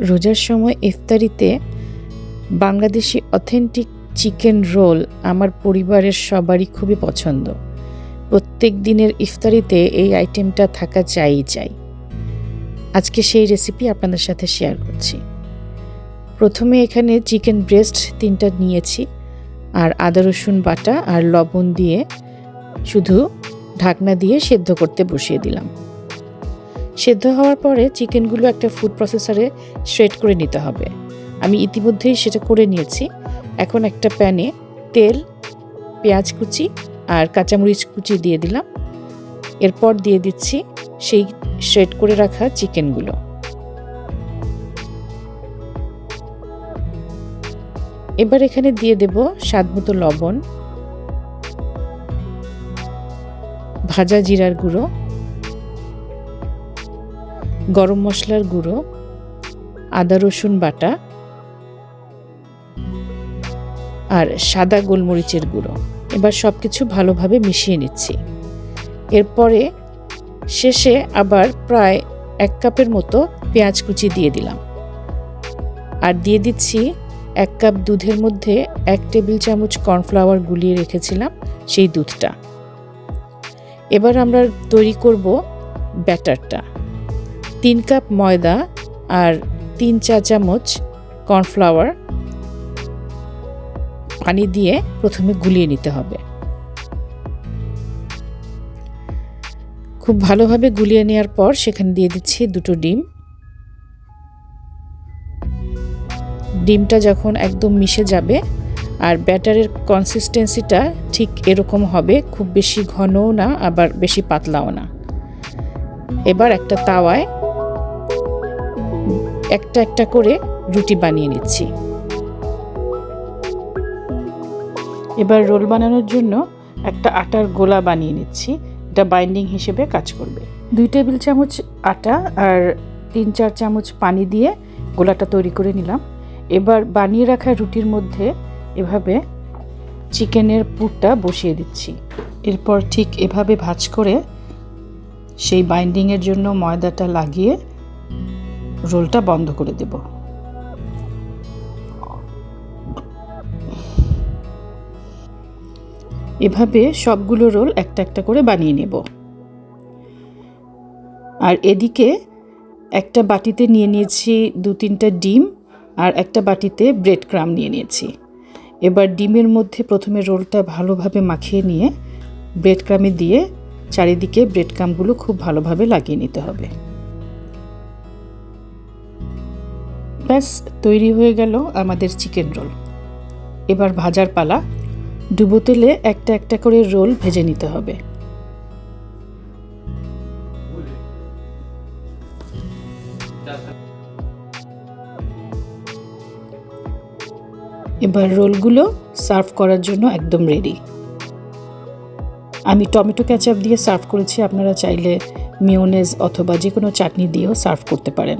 রোজার সময় ইফতারিতে বাংলাদেশি অথেন্টিক চিকেন রোল আমার পরিবারের সবারই খুবই পছন্দ। প্রত্যেক দিনের ইফতারিতে এই আইটেমটা থাকা চাই চাই। আজকে সেই রেসিপি আপনাদের সাথে শেয়ার করছি। প্রথমে এখানে চিকেন ব্রেস্ট তিনটা নিয়েছি আর আদা, রসুন বাটা আর লবণ দিয়ে শুধু ঢাকনা দিয়ে সেদ্ধ করতে বসিয়ে দিলাম। সেদ্ধ হওয়ার পরে চিকেনগুলো একটা ফুড প্রসেসরে শ্রেড করে নিতে হবে। আমি ইতিমধ্যেই সেটা করে নিয়েছি। এখন একটা প্যানে তেল, পেঁয়াজ কুচি আর কাঁচামরিচ কুচি দিয়ে দিলাম। এরপর দিয়ে দিচ্ছি সেই শ্রেড করে রাখা চিকেনগুলো। এবার এখানে দিয়ে দেব স্বাদ মতো লবণ, ভাজা জিরার গুঁড়ো গরম মশলার গুঁড়ো, আদা রসুন বাটা আর সাদা গোলমরিচের গুঁড়ো। এবার সব কিছু ভালোভাবে মিশিয়ে নিচ্ছি। এরপরে শেষে আবার প্রায় এক কাপের মতো পেঁয়াজ কুচি দিয়ে দিলাম। আর দিয়ে দিচ্ছি এক কাপ দুধের মধ্যে এক টেবিল চামচ কর্নফ্লাওয়ার গুলিয়ে রেখেছিলাম সেই দুধটা। এবার আমরা তৈরি করব ব্যাটারটা। তিন কাপ ময়দা আর তিন চা চামচ কর্নফ্লাওয়ার পানি দিয়ে প্রথমে গুলিয়ে নিতে হবে। খুব ভালোভাবে গুলিয়ে নেওয়ার পর সেখানে দিয়ে দিচ্ছি দুটো ডিম। ডিমটা যখন একদম মিশে যাবে আর ব্যাটারের কনসিস্টেন্সিটা ঠিক এরকম হবে, খুব বেশি ঘনও না, আবার বেশি পাতলাও না। এবার একটা তাওয়ায় একটা একটা করে রুটি বানিয়ে নিচ্ছি। এবার রোল বানানোর জন্য একটা আটার গোলা বানিয়ে নিচ্ছি। এটা বাইন্ডিং হিসেবে কাজ করবে। দুই টেবিল চামচ আটা আর তিন চার চামচ পানি দিয়ে গোলাটা তৈরি করে নিলাম। এবার বানিয়ে রাখা রুটির মধ্যে এভাবে চিকেনের পুরটা বসিয়ে দিচ্ছি। এরপর ঠিক এভাবে ভাজ করে সেই বাইন্ডিংয়ের জন্য ময়দাটা লাগিয়ে রোলটা বন্ধ করে দেব। এভাবে সবগুলো রোল একটা একটা করে বানিয়ে নেব। আর এদিকে একটা বাটিতে নিয়ে নিয়েছি দু তিনটা ডিম আর একটা বাটিতে ব্রেড ক্রাম নিয়ে নিয়েছি। এবার ডিমের মধ্যে প্রথমে রোলটা ভালোভাবে মাখিয়ে নিয়ে ব্রেড ক্রামে দিয়ে চারিদিকে ব্রেড ক্রামগুলো খুব ভালোভাবে লাগিয়ে নিতে হবে। ব্যাস, তৈরি হয়ে গেল আমাদের চিকেন রোল এবার ভাজার পালা। ডুবো তেলে একটা একটা করে রোল ভেজে নিতে হবে। এবার রোলগুলো সার্ভ করার জন্য একদম রেডি আমি টমেটো ক্যাচাপ দিয়ে সার্ভ করেছি, আপনারা চাইলে মিওনেজ অথবা যে কোনো চাটনি দিয়েও সার্ভ করতে পারেন।